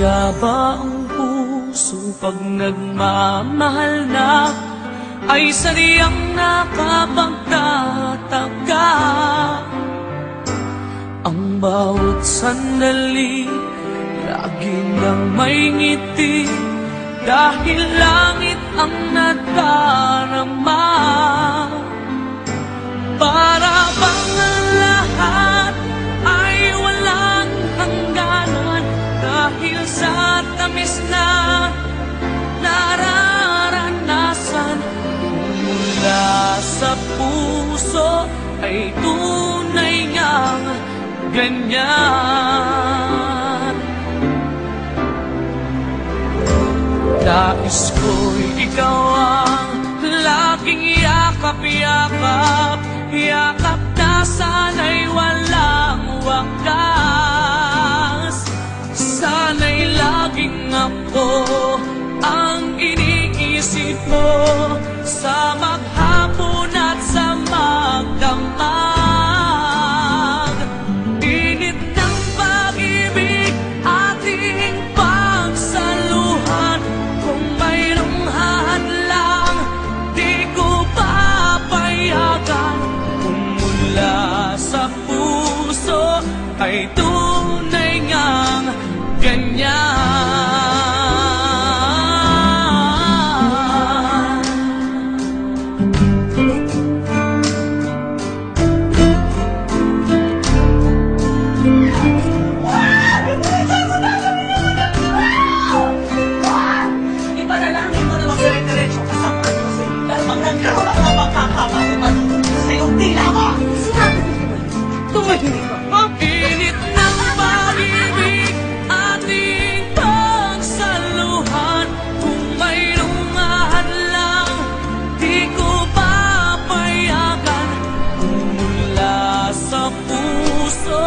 nga ba ang puso pag nagmamahal na ay sadyang nakapagtataka? Ang bawat sandali lagi nang may ngiti dahil langit ang nadarama. Para bang ganyan. Nais ko'y ikaw ang laging yakap-yakap. Yakap na sana'y walang wakas. Sana'y laging ako ang iniisip mo ay tunay ngang ganyan. Ipanalangin mo na magdire-diretso puso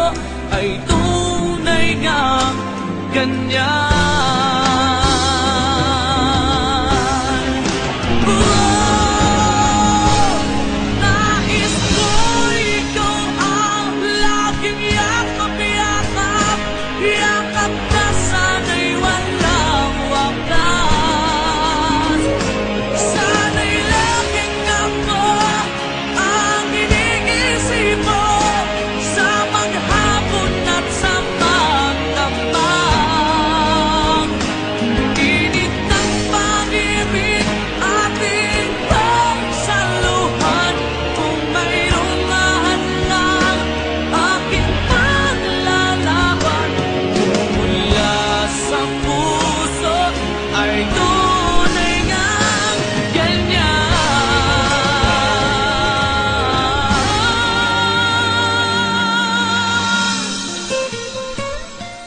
ay tunay ngang ganyan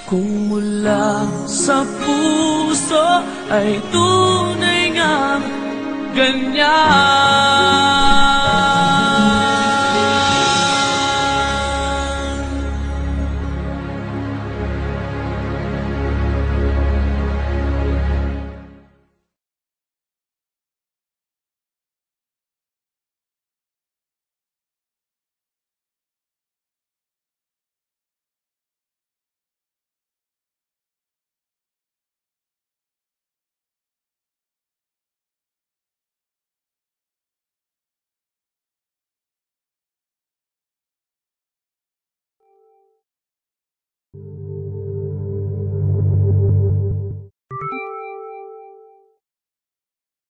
kung mula sa puso ay tunay ngang ganyan